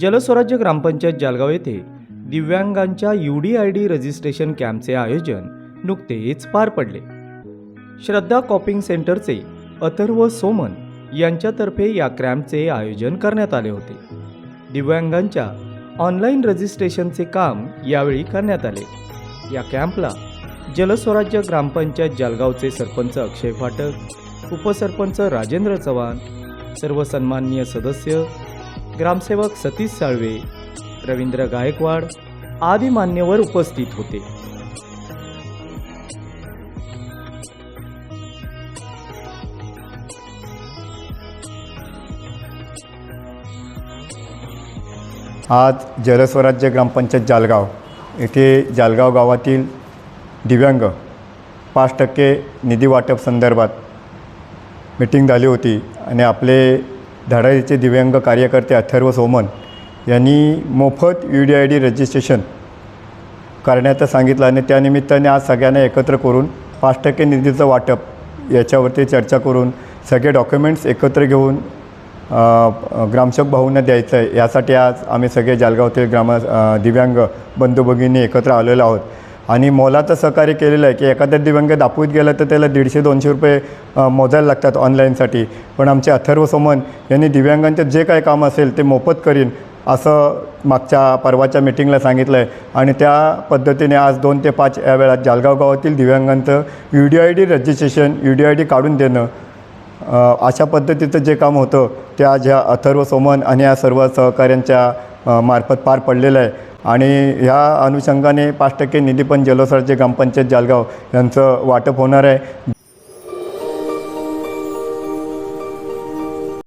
जलस्वराज्य ग्रामपंचायत जालगाव येथे दिव्यांगांच्या U D I D registration कॅम्पचे आयोजन नुकतेच पार पडले. श्रद्धा कॉपिंग सेंटरचे अथर्व सोमन यांच्यातर्फे या कॅम्पचे आयोजन करण्यात आले होते. दिव्यांगांच्या ऑनलाईन रजिस्ट्रेशनचे काम यावेळी करण्यात आले. या कॅम्पला जलस्वराज्य ग्रामपंचायत जालगावचे सरपंच अक्षय फाटक उपसरपंच राजेंद्र चव्हाण सर्व सन्माननीय सदस्य ग्रामसेवक सतीश साळवे रवींद्र गायकवाड आदी मान्यवर उपस्थित होते. आज जलस्वराज्य ग्रामपंचायत जालगाव येथे जालगाव गावातील दिव्यांग पाच टक्के निधी वाटप संदर्भात मिटिंग झाली होती आणि आपले धडाडीचे दिव्यांग कार्यकर्ते अथर्व सोमन यांनी मोफत U D I D registration करण्याचं सांगितलं आणि त्यानिमित्ताने आज सगळ्यांना एकत्र करून पाच टक्के निधीचं वाटप याच्यावरती चर्चा करून सगळे डॉक्युमेंट्स एकत्र घेऊन ग्रामसेवक भाऊंना द्यायचं आहे. यासाठी आज आम्ही सगळे जालगावतील ग्राम दिव्यांग बंधू भगिनी एकत्र आलेलो आहोत. आणि मोलाचं सहकार्य केलेलं आहे की एखाद्या दिव्यांग दाखवत गेलं तर त्याला दीडशे दोनशे रुपये मोजायला लागतात ऑनलाईनसाठी. पण आमचे अथर्व सोमन यांनी दिव्यांगांचं जे काही काम असेल ते मोफत करीन असं मागच्या परवाच्या मिटिंगला सांगितलं आहे आणि त्या पद्धतीने आज दोन ते पाच या वेळात जालगाव गावातील दिव्यांगांचं U D I D registration U D I D काढून देणं अशा पद्धतीचं जे काम होतं ते आज ह्या अथर्व सोमन आणि या सर्व सहकाऱ्यांच्या मार्फत पार पडलेलं आहे. आणि ह्या अनुषंगाने पाच टक्के निधी पण जलोसरचे ग्रामपंचायत जालगाव यांचं वाटप होणार आहे.